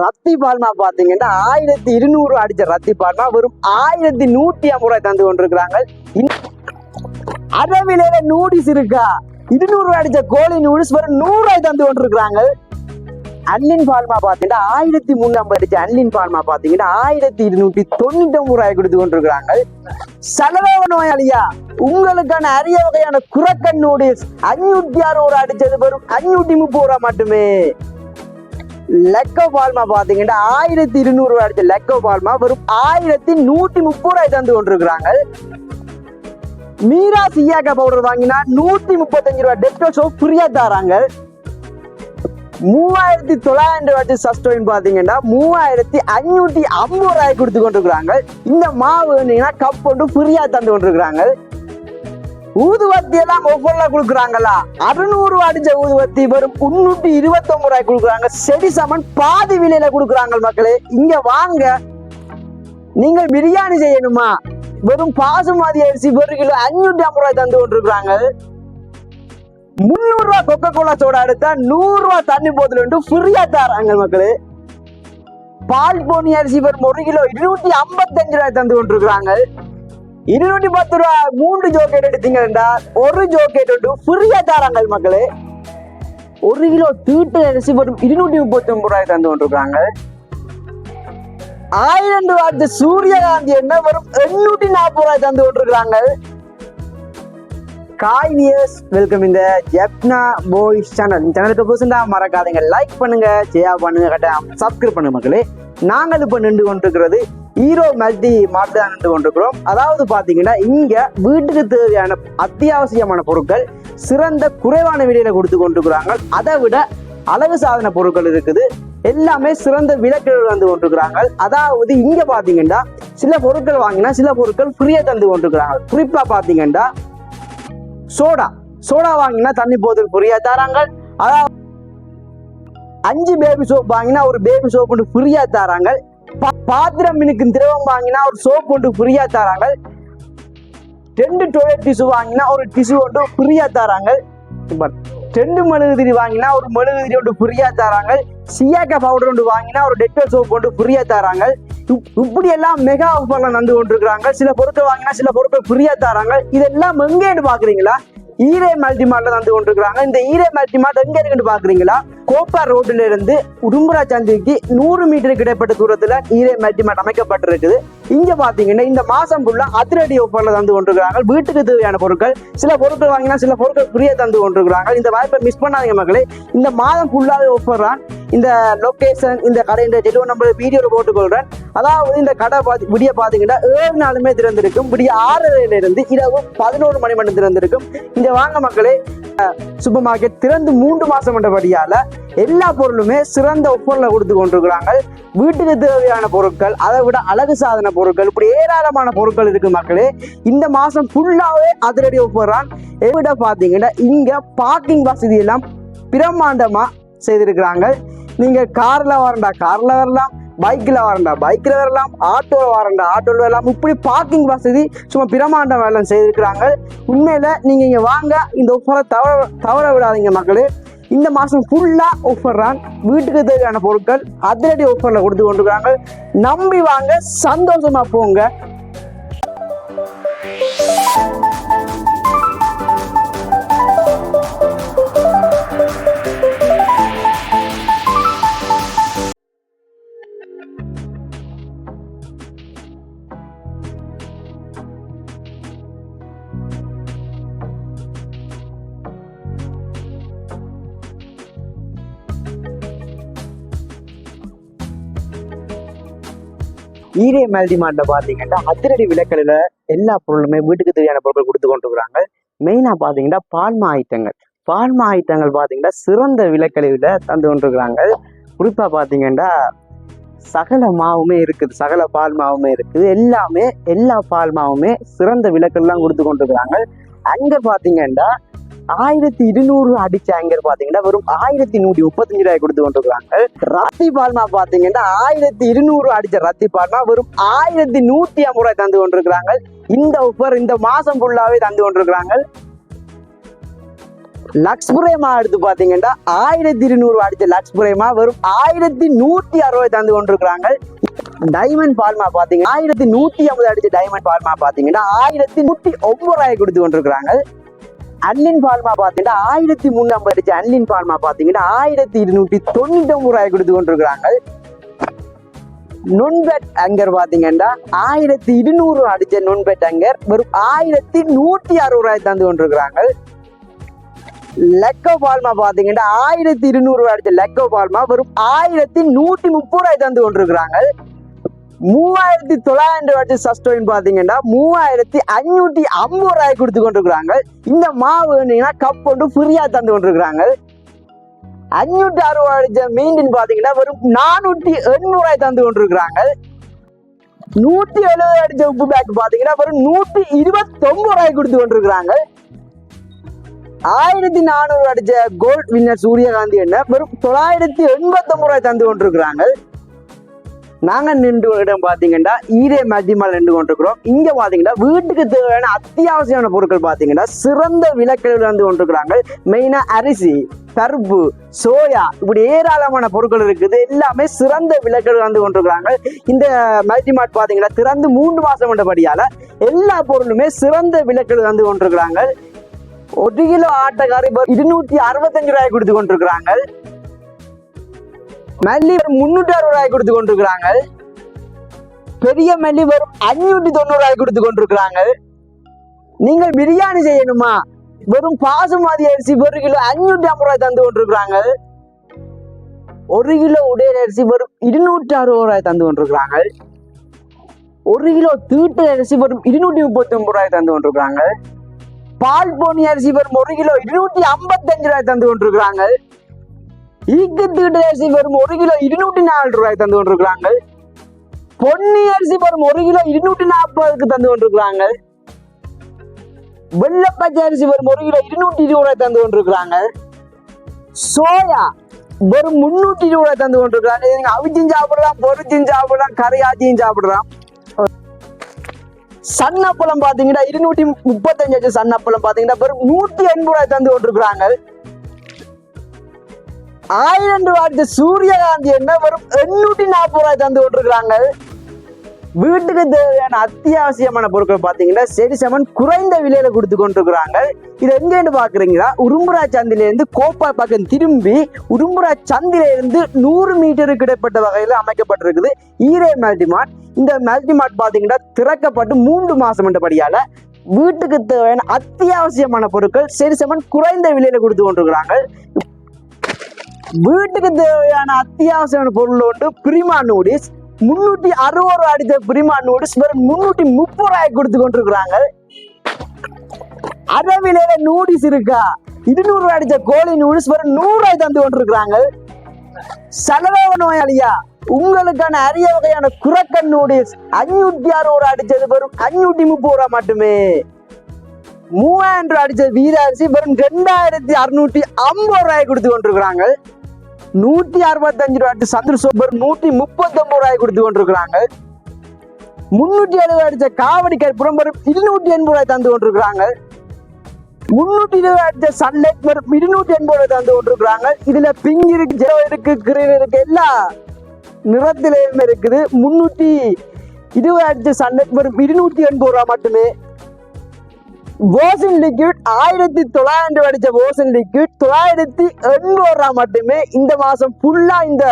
ரத்தி பால்மா பாத்தீங்கன்னா ஆயிரத்தி இருநூறு அடிச்ச ரத்தி பால்மா வெறும் ஆயிரத்தி நூத்தி ஐம்பது ரூபாய் தந்து கொண்டிருக்கிறாங்க. அரவிலையில நூடிஸ் இருக்கா? இருநூறு ரூபாய் அடிச்ச கோழி நூடிஸ் வெறும் நூறு ரூபாய் தந்து கொண்டிருக்கிறாங்க. அன்லின் பால்மா பாத்தீங்கன்னா ஆயிரத்தி முன்னூறு அடிச்ச அன்லின் பால்மா பாத்தீங்கன்னா ஆயிரத்தி இருநூத்தி தொண்ணூத்தி ஒன்பது ரூபாய் கொடுத்து கொண்டிருக்கிறாங்க. செலவ நோயாளியா? உங்களுக்கான அரிய வகையான குரக்கன் நூடில்ஸ் அஞ்சூத்தி அறுபது அடிச்சது வெறும் அஞ்சூத்தி முப்பது ரூபாய் மட்டுமே. லெக்கோ பால்மா பாத்தீங்கன்னா ஆயிரத்தி இருநூறு ரூபாய் அடிச்ச லெக்கோ பால்மா வெறும் ஆயிரத்தி நூத்தி முப்பது ரூபாய் தந்து கொண்டிருக்கிறாங்க. மீரா சியாக்கா பவுடர் வாங்கினா நூத்தி முப்பத்தஞ்சு ரூபாய் டெப்டோ ஷோ ஃப்ரீயா தராங்க. மூவாயிரத்தி தொள்ளாயிரம் ரூபாய் சஸ்டோயின் பாத்தீங்கன்னா மூவாயிரத்தி ஐநூத்தி ஐம்பது ரூபாய் கொடுத்து கொண்டிருக்கிறாங்க. இந்த மாவு வேணுங்கன்னா கப் கொண்டு ஃப்ரீயா தந்து கொண்டிருக்கிறாங்க. ஊதுவத்தி எல்லாம் ஒவ்வொருல கொடுக்குறாங்களா? அறுநூறு அடிச்ச ஊதுவத்தி வெறும் முன்னூத்தி இருபத்தி ஒன்பது ரூபாய் கொடுக்குறாங்க. செடி சமன் பாதி விலையில கொடுக்குறாங்க மக்களே. இங்க வாங்க. நீங்கள் பிரியாணி செய்யணுமா? வெறும் பாசுமதி அரிசி ஒரு கிலோ அஞ்சூத்தி ஐம்பது ரூபாய் தந்து கொண்டிருக்கிறாங்க. முந்நூறு ரூபாய் கொக்கோ கோலா சோடா எடுத்தா நூறு ரூபாய் தண்ணி போத்தல் ஃப்ரீயா தராங்க மக்களே. பால் போனி அரிசி வரும் ஒரு கிலோ இருநூத்தி ஐம்பத்தஞ்சு ரூபாய் தந்து கொண்டிருக்கிறாங்க. இருநூத்தி பத்து ரூபா மூன்று ஜோக்கெட் எடுத்தீங்கன்னா ஒரு ஜோக்கெட் உண்டு ஃப்ரீயா தராங்க மக்களே. ஒரு கிலோ தீட்டு அரிசி வரும் இருநூத்தி முப்பத்தி ஒன்பது ரூபாய் தந்து கொண்டிருக்காங்க ஆயிரம் ரூபாய் சூரியகாந்தி என்ன வரும் எண்ணூத்தி நாற்பது ரூபாய் தந்து கொண்டிருக்காங்க காய் நியர்ஸ் வெல்கம் இந்த ஜெப்னா பாய்ஸ் சேனல் இந்த சேனலுக்கு புதுசுண்டா மறக்காதீங்க. லைக் பண்ணுங்க ஷேர் பண்ணுங்க கட்டாயம் சப்ஸ்கிரைப் பண்ணுங்க மக்களே. நாங்கள் இப்போ நின்று கொண்டிருக்கிறது ஹீரோ மல்டி மார்ட் தான் நின்று கொண்டிருக்கிறோம். அதாவது பாத்தீங்கன்னா இங்க வீட்டுக்கு தேவையான அத்தியாவசியமான பொருட்கள் சிறந்த குறைவான விலையில கொடுத்து கொண்டிருக்கிறாங்க. அதை விட அழகு சாதன பொருட்கள் இருக்குது. எல்லாமே சிறந்த விலக்குகள் வந்து கொண்டிருக்கிறாங்க. அதாவது இங்க பாத்தீங்கன்னா சில பொருட்கள் வாங்கினா சில பொருட்கள் ஃப்ரீயா தந்து கொண்டிருக்கிறாங்க. குறிப்பா பாத்தீங்கன்னா சோடா. சோடா வாங்கினா தண்ணி போதில் ஃப்ரீயா தராங்க. அதாவது அஞ்சு பேபி சோப் வாங்கினா ஒரு பேபி சோப்புன்னு ஃப்ரீயா தராங்க. பாத்திரம் மினுக்கும் திரவம் வாங்கினா ஒரு சோப் ஒன்று ஃப்ரீயா தராங்க. ரெண்டு டொய்லெட் டிஷ்யூ வாங்கினா ஒரு டிஷ்யூ ஒன்று ஃப்ரீயா தராங்க. ரெண்டு மெழுகுதிரி வாங்கினா ஒரு மெழுகுதிரி ஒன்று ஃப்ரீயா தராங்க. சியாக்கா பவுடர் ஒன்று வாங்கினா ஒரு டெட்டல் சோப் ஒன்று ஃப்ரீயா தராங்க. இப்படி எல்லாம் மெகா ஆஃபர்ல நடந்து கொண்டிருக்கிறாங்க. சில பொருட்கள் வாங்கினா சில பொருட்கள் ஃப்ரீயா தராங்க. இதெல்லாம் எங்கேன்னு பாக்குறீங்களா? ஈரே மல்டி மார்ட்ல தந்து கொண்டிருக்கிறாங்க. இந்த ஈரே மல்டிமார்ட் எங்க இருக்குன்னு பாக்குறீங்களா? கோப்பா ரோட்ல இருந்து உடும்புரா சந்திக்கு நூறு மீட்டருக்கு இடைப்பட்ட தூரத்துல ஈரே மல்டி மார்ட் அமைக்கப்பட்டிருக்குது. இங்க பாத்தீங்கன்னா இந்த மாசம் ஃபுல்லா அதிரடி ஆஃபர்ல தந்து கொண்டிருக்கிறாங்க. வீட்டுக்கு தேவையான பொருட்கள் சில பொருட்கள் வாங்கினா சில பொருட்கள் ஃப்ரீயா தந்து கொண்டிருக்கிறாங்க. இந்த வாய்ப்பை மிஸ் பண்ணாதீங்க மக்களே. இந்த மாதம் ஃபுல்லாவே ஆஃபர் தான் இந்த லொகேஷன் இந்த கடையின் டெலிவரி நம்பர் வீடியோவில் போட்டுக்கொள்கிறேன் அதாவது இந்த கடை பார்த்து விடிய பார்த்தீங்கன்னா ஏழு நாளுமே திறந்திருக்கும். விடிய ஆறரையில இருந்து இரவு பதினோரு மணி மட்டும் திறந்திருக்கும். இந்த வாங்க மக்களே சூப்பர் மார்க்கெட் திறந்து மூன்று மாசம் என்றபடியால எல்லா பொருளுமே சிறந்த ஒப்பரில் கொடுத்து கொண்டிருக்கிறாங்க. வீட்டுக்கு தேவையான பொருட்கள் அதை விட அழகு சாதன பொருட்கள் இப்படி ஏராளமான பொருட்கள் இருக்கு மக்களே. இந்த மாசம் ஃபுல்லாவே அதிரடி ஒப்புறான் எவிட பார்த்தீங்கன்னா இங்க பார்க்கிங் வசதி எல்லாம் பிரம்மாண்டமா செய்திருக்கிறாங்க. நீங்க கார்ல வரண்டா கார்ல வரலாம். பைக்கில் வரண்டா பைக்கில் வரலாம் ஆட்டோவில் வரண்டா ஆட்டோவில் வரலாம். இப்படி பார்க்கிங் வசதி சும்மா பிரமாண்டம் வேலை செய்திருக்கிறாங்க. உண்மையில் நீங்கள் இங்கே வாங்க இந்த ஒப்பரை தவற தவற விடாதீங்க மக்களே. இந்த மாதம் ஃபுல்லாக ஆஃபர் தான். வீட்டுக்கு தேவையான பொருட்கள் அதிரடி ஆஃபர்ல கொடுத்து கொண்டிருக்கிறாங்க. நம்பி வாங்க சந்தோஷமாக போங்க. ஈரே மல்டி மார்ட்ல பாத்தீங்கன்னா அதிரடி விலைக்கடையில எல்லா பொருளுமே வீட்டுக்கு தேவையான பொருட்கள் கொடுத்து கொண்டிருக்கிறாங்க மெயினா பாத்தீங்கன்னா பால்மா ஐட்டங்கள் பால்மா ஐட்டங்கள் பாத்தீங்கன்னா சிறந்த விலைக்கழிவுல தந்து கொண்டிருக்கிறாங்க. குறிப்பா பாத்தீங்கன்னா சகல மாவுமே இருக்குது. சகல பால் மாவுமே இருக்குது. எல்லாமே எல்லா பால் மாவுமே சிறந்த விலக்கள்லாம் கொடுத்து கொண்டிருக்கிறாங்க. அங்க பாத்தீங்கன்னா ஆயிரத்தி இருநூறு அடிச்ச ஆங்கர் பாத்தீங்கன்னா வெறும் ஆயிரத்தி நூத்தி முப்பத்தஞ்சு ரூபாய் கொடுத்து கொண்டிருக்காங்க ரத்தி பால்மா பாத்தீங்கன்னா ஆயிரத்தி இருநூறு அடிச்ச ரத்தி பால்மா வெறும் ஆயிரத்தி நூத்தி ஐம்பது ரூபாய் தந்து கொண்டிருக்கிறாங்க. இந்த ஆஃபர் இந்த மாசம் ஃபுல்லாவே தந்து கொண்டிருக்கிறாங்க. லக்ஸ் பிரேமா எடுத்து பாத்தீங்கன்னா ஆயிரத்தி இருநூறு அடிச்ச லக்ஸ் பிரேமா வெறும் ஆயிரத்தி நூத்தி அறுபது தந்து கொண்டிருக்கிறாங்க. டைமண்ட் பால்மா பாத்தீங்கன்னா ஆயிரத்தி நூத்தி ஐம்பது அடிச்ச டைமண்ட் பால்மா பாத்தீங்கன்னா ஆயிரத்தி நூத்தி ஒன்பது ரூபாய் கொடுத்து கொண்டிருக்கிறாங்க. அன்லின் பால்மா பாத்தீங்கன்னா ஆயிரத்தி முன்னூறு அடிச்ச அன்லின் பால்மா பாத்தீங்கன்னா ஆயிரத்தி இருநூத்தி தொண்ணூத்தி ஒன்பது ரூபாய் கொடுத்து கொண்டிருக்கிறாங்க. நுண்பெட் அங்கர் பாத்தீங்கன்னா ஆயிரத்தி இருநூறு அடிச்ச நுண்பெட் அங்கர் வெறும் ஆயிரத்தி நூத்தி அறுபது ரூபாய் தந்து கொண்டிருக்கிறாங்க. லெக்கோ பால்மா பாத்தீங்கன்னா ஆயிரத்தி இருநூறு ரூபாய் அடிச்ச லெக்கோ பால்மா வெறும் ஆயிரத்தி நூத்தி முப்பது ரூபாய் தந்து கொண்டிருக்கிறாங்க. மூவாயிரத்தி தொள்ளாயிரம் ரூபாய் அடிச்ச சஸ்டோயின் பாத்தீங்கன்னா மூவாயிரத்தி அஞ்சூத்தி ஐம்பது ரூபாய் கொடுத்து கொண்டிருக்கிறாங்க. இந்த மாவு வேணுங்கன்னா கப் ஒன்று ஃப்ரீயா தந்து கொண்டிருக்கிறாங்க. அஞ்சூற்றி அறுபது அடிச்ச மீண்டின் பாத்தீங்கன்னா வெறும் நானூத்தி எண்ணூறு ரூபாய் தந்து கொண்டிருக்கிறாங்க. நூத்தி எழுபது அடிச்ச உப்பு பேக் பாத்தீங்கன்னா வெறும் நூத்தி இருபத்தி ஒன்பது ரூபாய் கொடுத்து கொண்டிருக்கிறாங்க. ஆயிரத்தி நானூறு அடிச்ச கோல்ட் வின்னர் சூரியகாந்தி என்ன வெறும் தொள்ளாயிரத்தி எண்பத்தி ஒன்பது ரூபாய் தந்து கொண்டிருக்கிறாங்க. நாங்க நின்று இடம் பாத்தீங்கன்னா ஈரே மதிமல் நின்று கொண்டிருக்கிறோம். இங்க பாத்தீங்கன்னா வீட்டுக்கு தேவையான அத்தியாவசியமான பொருட்கள் பாத்தீங்கன்னா சிறந்த விலக்கில் வந்து கொண்டிருக்கிறாங்க. மெயினா அரிசி கருப்பு சோயா இப்படி ஏராளமான பொருட்கள் இருக்குது. எல்லாமே சிறந்த விலைகள் வந்து கொண்டிருக்கிறாங்க. இந்த மல்டிமார்ட் பாத்தீங்கன்னா திறந்து மூன்று மாசம் கொண்டபடியால எல்லா பொருளுமே சிறந்த விலைகள் வந்து கொண்டிருக்கிறாங்க. ஒரு கிலோ ஆட்டக்காரி இருநூத்தி அறுபத்தஞ்சு ரூபாய் கொடுத்து கொண்டிருக்கிறாங்க. மல்லி முன்னூற்றி அறுபது ரூபாய் கொடுத்து கொண்டிருக்கிறாங்க பெரிய மல்லி வெறும் அஞ்சூத்தி தொண்ணூறு ரூபாய் கொடுத்து கொண்டிருக்கிறாங்க நீங்கள் பிரியாணி செய்யணுமா? வெறும் பாசுமதி அரிசி ஒரு கிலோ அஞ்சூத்தி ஐம்பது ரூபாய் தந்து கொண்டிருக்கிறாங்க ஒரு கிலோ உடையல் அரிசி வெறும் இருநூற்றி அறுபது ரூபாய் தந்து கொண்டிருக்கிறாங்க ஒரு கிலோ தீட்டு அரிசி வெறும் இருநூற்றி முப்பத்தி ஒன்பது ரூபாய் தந்து கொண்டிருக்கிறாங்க பால் போனி அரிசி வெறும் ஒரு கிலோ இருநூற்றி ஐம்பத்தஞ்சு ரூபாய் தந்து கொண்டிருக்கிறாங்க ஈக்கத்து அரிசி வெறும் ஒரு கிலோ இருநூற்றி நாலு ரூபாய்க்கு தந்து கொண்டிருக்கிறாங்க. பொன்னி அரிசி வெறும் ஒரு கிலோ இருநூற்றி நாற்பதுக்கு தந்து கொண்டிருக்கிறாங்க. வெள்ளப்பச்சை அரிசி வெறும் ஒரு கிலோ இருநூற்றி இருபது ரூபாய் தந்து கொண்டிருக்கிறாங்க. சோயா வெறும் முன்னூற்றி இருபது ரூபாய் தந்து கொண்டிருக்கிறாங்க. நீங்க அவிச்சும் சாப்பிடலாம் பொறிச்சும் சாப்பிடலாம் கரையாச்சியும் சாப்பிடலாம். சன்னப்பழம் பாத்தீங்கன்னா இருநூற்றி முப்பத்தஞ்சு சன்னப்பழம் பாத்தீங்கன்னா வெறும் நூத்தி எண்பது ரூபாய் தந்து கொண்டிருக்கிறாங்க. ஆயிரம் வாட்டு சூரியகாந்தி என்ன வரும் எண்ணூற்றி நாற்பது ரூபாய் தந்து விட்டுருக்குறாங்க வீட்டுக்கு தேவையான அத்தியாவசியமான பொருட்கள் பார்த்தீங்கன்னா செடி செமன் குறைந்த விலையில கொடுத்து கொண்டிருக்கிறாங்க. இது எங்கேன்னு பாக்குறீங்களா உரும்புரா சந்தில இருந்து கோப்பா பக்கம் திரும்பி உரும்புரா சந்தில இருந்து நூறு மீட்டருக்கு இடைப்பட்ட வகையில் அமைக்கப்பட்டிருக்குது. ஈரே மல்டிமார்ட். இந்த மல்டிமார்ட் பாத்தீங்கன்னா திறக்கப்பட்டு மூன்று மாசம் என்றபடியால வீட்டுக்கு தேவையான அத்தியாவசியமான பொருட்கள் செடி செமன் குறைந்த விலையில கொடுத்து கொண்டிருக்கிறாங்க. வீட்டுக்கு தேவையான அத்தியாவசியமான பொருள் ஒன்று பிரிமா நூடிஸ் முன்னூத்தி அறுபது ரூபாய் அடித்த பிரிமா நூடிஸ் வெறும் முன்னூத்தி முப்பது ரூபாய் கொடுத்து கொண்டிருக்கிறாங்க. அரை நூடிஸ் இருக்கா? இருநூறு ரூபாய் அடித்த கோழி நூடிஸ் வெறும் நூறு ரூபாய் தந்து கொண்டிருக்கிறாங்க. சலரோக நோயாளியா உங்களுக்கான அரிய வகையான குரக்கன் நூடில்ஸ் அஞ்சூற்றி அறுபது ரூபா அடிச்சது வெறும் அஞ்சூத்தி முப்பது ரூபாய் மட்டுமே. மூவாயிரம் ரூபாய் அடிச்ச வீர வெறும் ரெண்டாயிரத்தி அறுநூத்தி ஐம்பது ரூபாய் கொடுத்து கொண்டிருக்கிறாங்க. நூத்தி அறுபத்தஞ்சு ரூபாய் சந்திர சூப்பர் நூத்தி முப்பத்தி ஒன்பது ரூபாய் கொடுத்து கொண்டிருக்கிறாங்க. முன்னூத்தி எழுபது அடிச்ச காவடி கற்பூரம் வெறும் இருநூத்தி எண்பது ரூபாய் தந்து கொண்டிருக்கிறாங்க. முன்னூத்தி இருபது அடிச்ச சன்லைட் வெறும் இருநூத்தி எண்பது ரூபாய் தந்து கொண்டிருக்கிறாங்க. இதுல பிங்க் இருக்கு ஜெரோ இருக்கு கிரீன் இருக்கு எல்லா நிறத்திலையும் இருக்குது. முன்னூத்தி இருபது அடிச்ச சன்லைட் வெறும் இருநூத்தி எண்பது ரூபாய் மட்டுமே ஓசன் லிக்விட் ஆயிரத்தி தொள்ளாயிரம் அடித்த அடிச்ச ஓசன் லிக்விட் தொள்ளாயிரத்தி எண்பது ரூபா மட்டுமே இந்த மாசம் ஃபுல்லா இந்த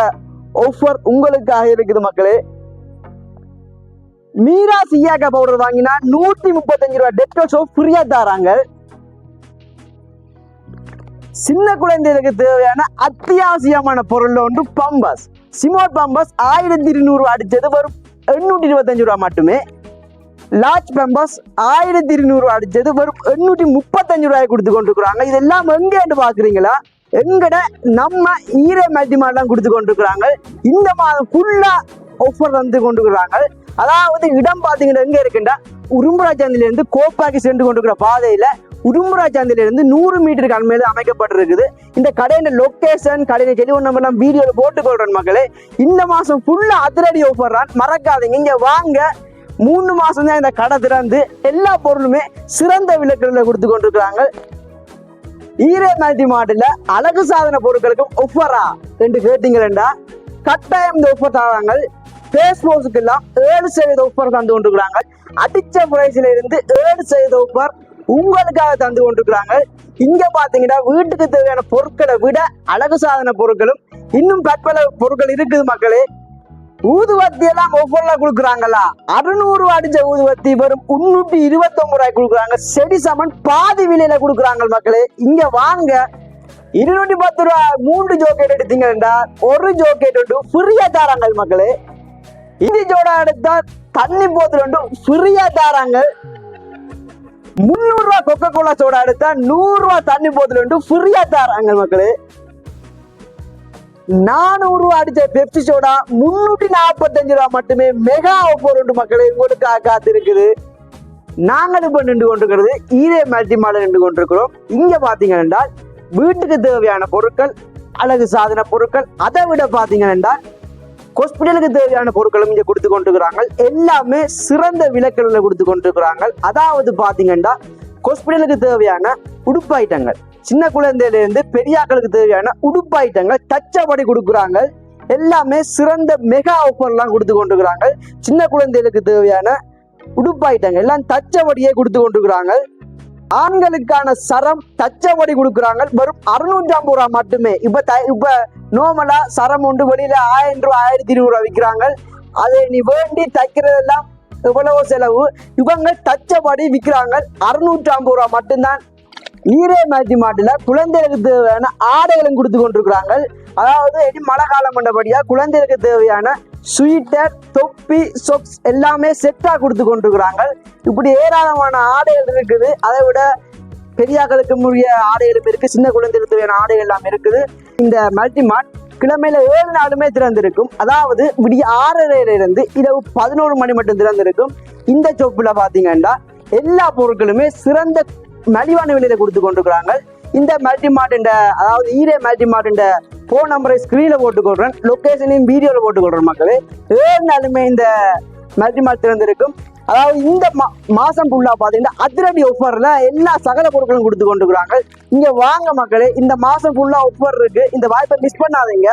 ஆஃபர் உங்களுக்காக இருக்குது மக்களே. மீரா சியாக்கா பவுடர் வாங்கினா நூத்தி முப்பத்தஞ்சு ரூபாய் டெட்டோ ஷோ ஃப்ரீயா தராங்க. சின்ன குழந்தைகளுக்கு தேவையான அத்தியாவசியமான பொருள் ஒன்று பம்பஸ் சிமோட் பம்பஸ் ஆயிரத்தி இருநூறு அடிச்சது வரும் எண்ணூற்றி இருபத்தஞ்சு ரூபா மட்டுமே. லார்ஜ் பெம்பர்ஸ் ஆயிரத்தி இருநூறு அடிச்சது வெறும் எண்ணூற்றி முப்பத்தஞ்சு ரூபாய் கொடுத்து கொண்டிருக்கிறாங்க. இதெல்லாம் எங்கேன்னு பார்க்குறீங்களா? எங்கட நம்ம ஈரே மல்டிமார்ட்லாம் கொடுத்து கொண்டிருக்கிறாங்க. இந்த மாதம் ஃபுல்லாக ஆஃபர் வந்து கொண்டிருக்கிறாங்க. அதாவது இடம் பார்த்தீங்கன்னா எங்கே இருக்குண்டா? உரும்புராஜாந்திலேருந்து கோப்பாக்கி சென்று கொண்டிருக்கிற பாதையில் உடும்புராஜாந்திலிருந்து நூறு மீட்டருக்கு அண்மையில அமைக்கப்பட்டிருக்குது. இந்த கடையின் லொக்கேஷன் கடையின் டெலிஃபோன் நம்பர் வீடியோவில் வீடியோல மக்களே. இந்த மாதம் ஃபுல்லாக அதிரடி ஆஃபர் தான். மறக்காதீங்க. இங்கே வாங்க. மூணு மாசம் தான் இந்த கடை திறந்து எல்லா பொருளுமே சிறந்த விலக்குகளில் கொடுத்து கொண்டிருக்கிறாங்க. ஈரே மாட்டில் அழகு சாதன பொருட்களுக்கும் ஒஃபரா என்று கேட்டீங்களா கட்டாயம் இந்த ஒஃபர் தராங்க. பேஸ்போர்ட்ஸுக்கு எல்லாம் ஏழு சதவீத ஒஃபர் தந்து கொண்டிருக்கிறாங்க. அடிச்ச பிரைஸ்ல இருந்து ஏழு சதவீத ஒஃபர் உங்களுக்காக தந்து கொண்டிருக்கிறாங்க. இங்க பாத்தீங்கன்னா வீட்டுக்கு தேவையான பொருட்களை விட அழகு சாதன பொருட்களும் இன்னும் பற்பல பொருட்கள் இருக்குது மக்களே. ஊதுவத்தி எல்லாம் ஒவ்வொருல கொடுக்குறாங்களா? அறுநூறு அடிச்ச ஊதுவத்தி வெறும் முன்னூத்தி இருபத்தி ஒன்பது ரூபாய் கொடுக்குறாங்க. செடி சமன் பாதி விலையில கொடுக்குறாங்க மக்களே. இங்க வாங்க. இருநூத்தி பத்து ரூபா மூன்று ஜோக்கெட் எடுத்தீங்கன்னா ஒரு ஜோக்கெட் ஒன்று ஃப்ரீயா தாராங்க மக்களே. இது ஜோட எடுத்தா தண்ணி போத்தல் ஒன்று ஃப்ரீயா தாராங்க. முந்நூறு கொக்கோ கோலா சோடா எடுத்தா நூறு தண்ணி போத்தல் ஒன்று ஃப்ரீயா தாராங்க மக்களே. நானூறு ரூபா அடிச்ச பெப்சி சோடா முன்னூத்தி நாற்பத்தஞ்சு ரூபா மட்டுமே மெகா ஆஃபர் உண்டு மக்களை உங்களுக்காக காத்திருக்குது. நாங்கள் இப்ப நின்று கொண்டிருக்கிறது. ஈரே மல்டி மாடல் நின்று கொண்டிருக்கிறோம். இங்க பார்த்தீங்க என்றால் வீட்டுக்கு தேவையான பொருட்கள் அழகு சாதன பொருட்கள் அதை விட பாத்தீங்க என்றால் ஹாஸ்பிட்டலுக்கு தேவையான பொருட்களும் இங்க கொடுத்து கொண்டிருக்கிறாங்க. எல்லாமே சிறந்த விலக்கல்ல கொடுத்து கொண்டிருக்கிறாங்க. அதாவது பாத்தீங்கன்னா ஹாஸ்பிட்டலுக்கு தேவையான உடுப்பு ஐட்டங்கள் சின்ன குழந்தையிலேருந்து பெரியாக்களுக்கு தேவையான உடுப்பு ஐட்டங்கள் தச்சபடி கொடுக்குறாங்க. எல்லாமே சிறந்த மெகா ஆஃபர்லாம் கொடுத்து கொண்டிருக்கிறாங்க. சின்ன குழந்தைகளுக்கு தேவையான உடுப்பு ஐட்டங்கள் எல்லாம் தச்சபடியே கொடுத்து கொண்டிருக்கிறாங்க. ஆண்களுக்கான சரம் தச்சபடி கொடுக்குறாங்க. வெறும் அறுநூற்றி ஐம்பது ரூபா மட்டுமே. இப்ப த- இப்ப நோமலா சரம் உண்டு. வெளியில ஆயிரம் ரூபா ஆயிரத்தி இருபது ரூபா விற்கிறாங்க அதை நீ வேண்டி தைக்கிறதெல்லாம் எவ்வளவோ செலவு. இவங்க தச்சபடி விற்கிறாங்க அறுநூற்றி ஐம்பது ரூபா மட்டும்தான் ஈரே மேட்சி மாட்டுல குழந்தைகளுக்கு தேவையான ஆடைகளும் கொடுத்து கொண்டிருக்கிறாங்க. அதாவது இனி மழை காலம் பண்ணபடியா குழந்தைகளுக்கு தேவையான ஸ்வீட்டர் தொப்பி சொக்ஸ் எல்லாமே செட்டா கொடுத்து கொண்டிருக்கிறாங்க. இப்படி ஏராளமான ஆடைகள் இருக்குது. அதை விட பெரியாக்களுக்கு உரிய ஆடைகளும் இருக்கு சின்ன குழந்தைகளுக்கு தேவையான ஆடைகள் எல்லாம் இருக்குது. இந்த மல்டி மார்ட் கிழமையில ஏழு நாளுமே திறந்திருக்கும். அதாவது விடிய ஆறரையில இருந்து இரவு பதினோரு மணி மட்டும் திறந்திருக்கும். இந்த சொப்புல பாத்தீங்கன்னா எல்லா பொருட்களுமே சிறந்த மலிவான விலையில கொடுத்து கொண்டிருக்கிறாங்க. இந்த மல்டி மார்ட் அதாவது ஈரே மல்டி மார்ட் போன் நம்பரை ஸ்கிரீன்ல போட்டுக்கொள்றேன் லொக்கேஷனையும் வீடியோல போட்டுக்கொள்றேன் மக்களே. ஏழு நாளுமே இந்த மல்டி மார்ட் திறந்திருக்கும். அதாவது இந்த மா மாசம் ஃபுல்லா பாத்தீங்கன்னா அதிரடி ஆஃபர்ல எல்லா சகல பொருட்களும் கொடுத்து கொண்டிருக்கிறாங்க. இங்க வாங்க மக்களே இந்த மாசம் ஃபுல்லா ஆஃபர் இருக்கு. இந்த வாய்ப்பை மிஸ் பண்ணாதீங்க.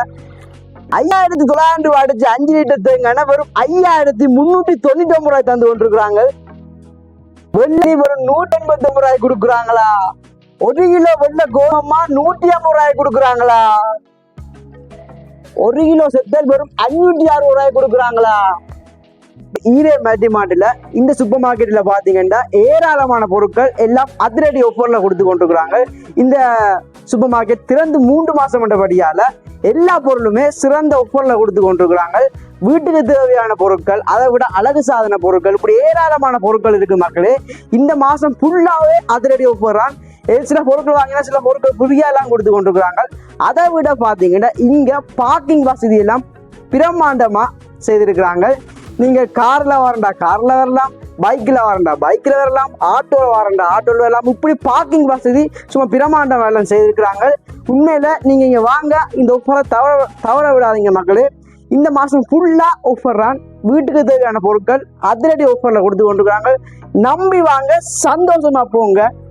ஐயாயிரத்தி தொள்ளாயிரம் ரூபாய் அடிச்சு அஞ்சு லிட்டர் தேங்காய் வெறும் ஐயாயிரத்தி முன்னூத்தி தொண்ணூத்தி ஒன்பது ரூபாய் தந்து கொண்டிருக்கிறாங்க. வெள்ளி வெறும் நூத்தி எண்பத்தி ஒன்பது ரூபாய் கொடுக்குறாங்களா? ஒரு கிலோ வெள்ள கோமமா நூத்தி ஐம்பது ரூபாய் கொடுக்குறாங்களா? ஒரு கிலோ செத்தல் வெறும் அஞ்சூத்தி அறுபது ரூபாய் கொடுக்குறாங்களா? ஈரே மேட்டி மாட்டில் இந்த சூப்பர் மார்க்கெட்ல பாத்தீங்கன்னா ஏராளமான பொருட்கள் எல்லாம் அதிரடி ஆஃபர்ல கொடுத்து கொண்டிருக்கிறாங்க. இந்த சூப்பர் மார்க்கெட் திறந்து மூன்று மாசம் என்றபடியால் எல்லா பொருளுமே சிறந்த ஒப்பனில் கொடுத்து கொண்டிருக்கிறாங்க. வீட்டுக்கு தேவையான பொருட்கள் அதை விட அழகு சாதன பொருட்கள் இப்படி ஏராளமான பொருட்கள் இருக்கு மக்களே. இந்த மாசம் ஃபுல்லாவே அதிரடி ஒப்புறான் சில பொருட்கள் வாங்கினா சில பொருட்கள் ஃப்ரீயா எல்லாம் கொடுத்து கொண்டிருக்கிறாங்க. அதை விட பார்த்தீங்கன்னா இங்கே பார்க்கிங் வசதி எல்லாம் பிரம்மாண்டமாக செய்திருக்கிறாங்க. நீங்க கார்ல வரண்டா கார்ல வரலாம் பைக்ல வரண்டா பைக்ல வரலாம் ஆட்டோல வரண்டா ஆட்டோல வரலாம். இப்படி பார்க்கிங் வசதி சும்மா பிரமாண்ட வேலை செய்திருக்கிறாங்க. உண்மையில நீங்க இங்க வாங்க இந்த ஒப்பரை தவற தவற விடாதீங்க மக்களே. இந்த மாசம் ஃபுல்லா ஆஃபர் தான். வீட்டுக்கு தேவையான பொருட்கள் அதிரடி ஆஃபர்ல கொடுத்து கொண்டிருக்கிறாங்க. நம்பி வாங்க சந்தோஷமா போங்க.